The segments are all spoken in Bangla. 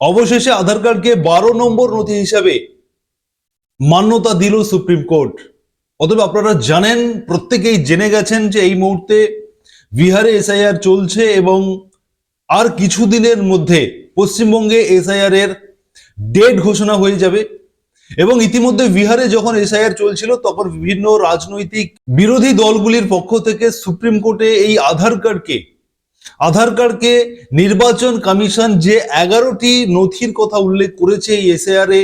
অবশেষে আধার কার্ডকে বারো নম্বর নথি হিসাবে মান্যতা দিল সুপ্রিম কোর্ট। অতএব আপনারা জানেন, প্রত্যেকেই জেনে গেছেন যে এই মুহূর্তে বিহারে এসআইআর চলছে এবং আর কিছুদিনের মধ্যে পশ্চিমবঙ্গে এসআইআর এর ডেট ঘোষণা হয়ে যাবে এবং ইতিমধ্যে বিহারে যখন এসআইআর চলছিল, তখন বিভিন্ন রাজনৈতিক বিরোধী দলগুলির পক্ষ থেকে সুপ্রিম কোর্টে এই আধার কার্ডকে আধার কার্ডকে নির্বাচন কমিশন যে এগারোটি নথির কথা উল্লেখ করেছে এই এসআইআর এ,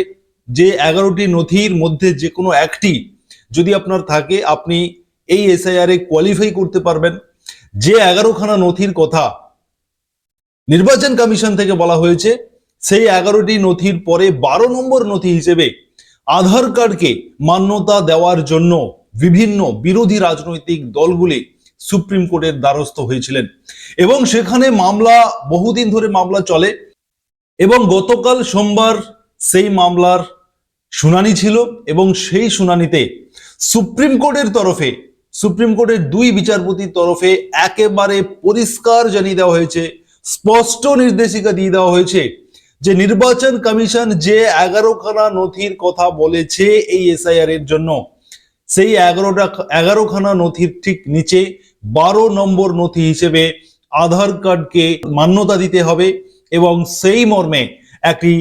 যে এগারোটি নথির মধ্যে যে কোনো একটি যদি আপনার থাকে, আপনি এই এসআইআর এ কোয়ালিফাই করতে পারবেন। যে এগারোখানা নথির কথা নির্বাচন কমিশন থেকে বলা হয়েছে, সেই এগারোটি নথির পরে বারো নম্বর নথি হিসেবে আধার কার্ডকে মান্যতা দেওয়ার জন্য বিভিন্ন বিরোধী রাজনৈতিক দলগুলি সুপ্রিম কোর্টের দ্বারস্থ হয়েছিলেন। এবং সেখানে মামলা, বহুদিন ধরে মামলা চলে এবং গতকাল সোমবার সেই মামলার শুনানি ছিল এবং সেই শুনানিতে সুপ্রিম কোর্টের তরফে, সুপ্রিম কোর্টের দুই বিচারপতির তরফে একেবারে পরিষ্কার জানিয়ে দেওয়া হয়েছে, স্পষ্ট নির্দেশিকা দিয়ে দেওয়া হয়েছে যে নির্বাচন কমিশন যে এগারোখানা নথির কথা বলেছে এই এসআইআর এর জন্য, সেই এগারোটা, এগারোখানা নথির ঠিক নিচে বারো নম্বর নথি হিসেবে আধার কার্ডকে মান্যতা দিতে হবে এবং সেই মর্মে একটি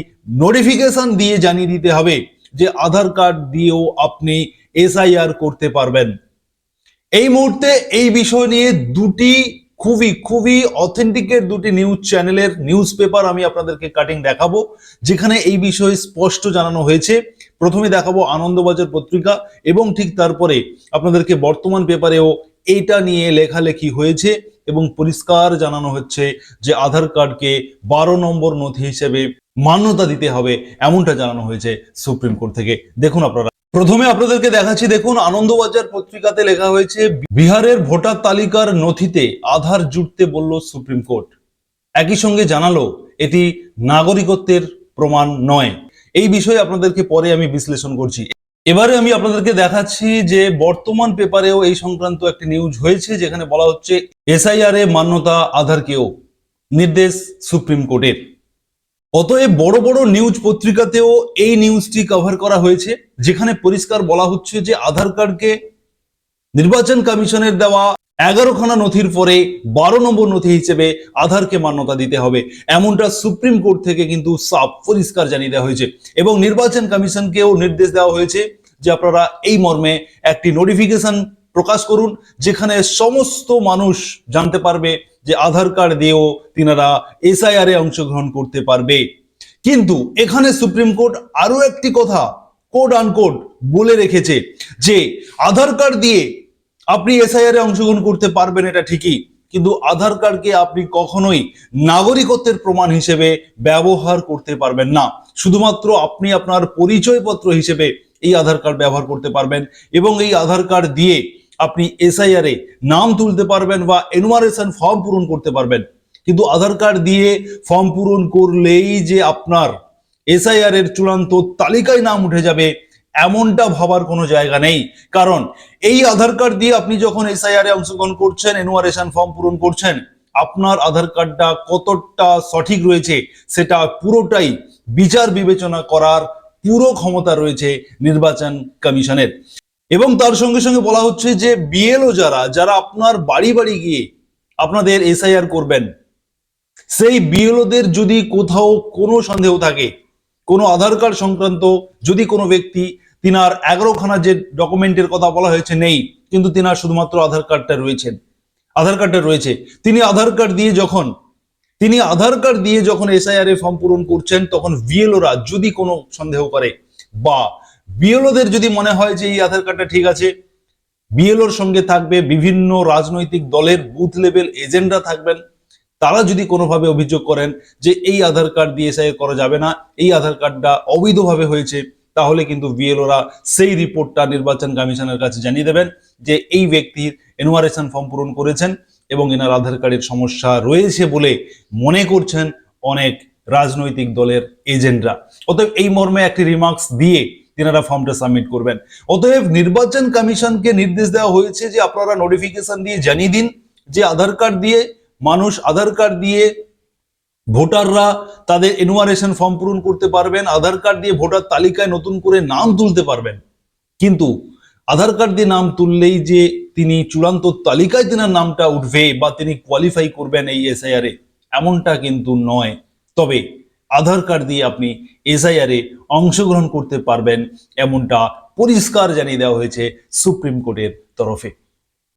নোটিফিকেশন দিয়ে জানিয়ে দিতে হবে যে আধার কার্ড দিয়েও আপনি এসআইআর করতে পারবেন। এই মুহূর্তে এই বিষয় নিয়ে দুটি খুবই খুবই অথেন্টিকের দুটি নিউজ চ্যানেলের নিউজ পেপার আমি আপনাদেরকে কাটিং দেখাবো, যেখানে এই বিষয়ে স্পষ্ট জানানো হয়েছে। প্রথমে দেখাবো আনন্দবাজার পত্রিকা এবং ঠিক তারপরে আপনাদেরকে বর্তমান পেপারেও এইটা নিয়ে লেখালেখি হয়েছে এবং পরিষ্কার জানানো হচ্ছে যে আধার কার্ডকে বারো নম্বর নথি হিসেবে মান্যতা দিতে হবে, এমনটা জানানো হয়েছে সুপ্রিম কোর্ট থেকে। দেখুন আপনারা। প্রথমে আপনাদেরকে দেখাচ্ছি, দেখুন, আনন্দবাজার পত্রিকাতে লেখা হয়েছে, বিহারের ভোটার তালিকার নথিতে আধার জুড়তে বলল সুপ্রিম কোর্ট। একই সঙ্গে জানালো, এটি নাগরিকত্বের প্রমাণ নয়। এই বিষয়ে আপনাদেরকে পরে আমি বিশ্লেষণ করছি। এবারে আমি আপনাদেরকে দেখাচ্ছি যে বর্তমান পেপারেও এই সংক্রান্ত একটি নিউজ হয়েছে, যেখানে বলা হচ্ছে এসআইআর এ মান্যতা আধারকেও নির্দেশ সুপ্রিম কোর্টের। অতএব বড় বড় নিউজ পত্রিকাতেও এই নিউজটি কভার করা হয়েছে, যেখানে পরিষ্কার বলা হচ্ছে যে আধার কার্ডকে নির্বাচন কমিশনের দেওয়া এগারোখানা নথির পরে বারো নম্বর নথি হিসেবে আধারকে মান্যতা দিতে হবে। এমনটা সুপ্রিম কোর্ট থেকে কিন্তু সাফ পরিষ্কার জানিয়ে দেওয়া হয়েছে। এবং নির্বাচন কমিশনকেও নির্দেশ দেওয়া হয়েছে যে আপনারা এই মর্মে একটি নোটিফিকেশন প্রকাশ করুন, যেখানে সমস্ত মানুষ জানতে পারবে যে আধার কার্ড দিয়েও তিনারা এসআইআর এ অংশগ্রহণ করতে পারবে। কিন্তু এখানে সুপ্রিম কোর্ট আরও একটি কথা কোড আনকোড বলে রেখেছে যে, আধার কার্ড দিয়ে আপনি এসআইআর এ অংশগ্রহণ করতে পারবেন, এটা ঠিকই। কিন্তু আধার কার্ডকে আপনি কখনোই নাগরিকত্বের প্রমাণ হিসেবে ব্যবহার করতে পারবেন না। শুধুমাত্র আপনি আপনার পরিচয়পত্র হিসেবে এই আধার কার্ড ব্যবহার করতে পারবেন এবং এই আধার কার্ড দিয়ে আপনি এসআইআর এ নাম তুলতে পারবেন বা এনুমারেশন ফর্ম পূরণ করতে পারবেন। কিন্তু আধার কার্ড দিয়ে ফর্ম পূরণ করলেই যে আপনার এসআইআর এর চূড়ান্ত তালিকায় নাম উঠে যাবে এমনটা ভাবার কোনো জায়গা নেই। কারণ এই আধার কার্ড দিয়ে আপনি যখন এসআইআর এ অংশগ্রহণ করছেন এনুয়ারেশন ফর্ম পূরণ করছেন, আপনার আধার কার্ডটা কতটা সঠিক রয়েছে, সেটা পুরোটাই বিচার বিবেচনা করার পুরো ক্ষমতা রয়েছে নির্বাচন কমিশনের। এবং তার সঙ্গে সঙ্গে বলা হচ্ছে যে বিএলও যারা যারা আপনার বাড়ি বাড়ি গিয়ে আপনাদের এসআইআর করবেন, সেই বিএলওদের যদি কোথাও কোনো সন্দেহ থাকে কোনো আধার কার্ড সংক্রান্ত যদি কোনো ব্যক্তি তিনার এগারোখানা যে ডকুমেন্টের কথা বলা হয়েছে নেই, কিন্তু তিনার শুধুমাত্র আধার কার্ডটা রয়েছেন। আধার কার্ডটা রয়েছে। তিনি আধার কার্ড দিয়ে যখন, তিনি আধার কার্ড দিয়ে যখন এসআইআর এ ফর্ম পূরণ করছেন, তখন বিএলওরা যদি কোনো সন্দেহ করে বা বিএলওদের যদি মনে হয় যে এই আধার কার্ডটা ঠিক আছে বিএলওর সঙ্গে থাকবে বিভিন্ন রাজনৈতিক দলের বুথ লেভেল এজেন্টরা থাকবেন। তারা যদি কোনোভাবে অভিযোগ করেন যে এই আধার কার্ড দিয়ে করা যাবে না, এই আধার কার্ডটা অবৈধভাবে হয়েছে, তাহলে কিন্তু বিএলওরা সেই রিপোর্টটা নির্বাচন কমিশনের কাছে জানিয়ে দেবেন যে এই ব্যক্তির এনুয়ারেশন ফর্ম পূরণ করেছেন এবং এনার আধার কার্ডের সমস্যা রয়েছে বলে মনে করছেন অনেক রাজনৈতিক দলের এজেন্টরা। অতএব এই মর্মে একটি রিমার্কস দিয়ে তিনারা ফর্মটা সাবমিট করবেন। অতএব নির্বাচন কমিশনকে নির্দেশ দেওয়া হয়েছে যে আপনারা নোটিফিকেশন দিয়ে জানিয়ে দিন যে আধার কার্ড দিয়ে মানুষ আধার কার্ড দিয়ে ভোটাররা তাদের এনুয়ারেশন ফর্ম পূরণ করতে পারবেন, আধার কার্ড দিয়ে ভোটার তালিকায় নতুন করে নাম তুলতে পারবেন। কিন্তু আধার কার্ড দিয়ে নাম তুললেই যে তিনি চূড়ান্ত তালিকায় তেনার নামটা উঠবে বা তিনি কোয়ালিফাই করবেন এই এসআইআর এমনটা কিন্তু নয়। তবে আধার কার্ড দিয়ে আপনি এসআইআর এ অংশগ্রহণ করতে পারবেন, এমনটা পরিষ্কার জানিয়ে দেওয়া হয়েছে সুপ্রিম কোর্টের তরফে।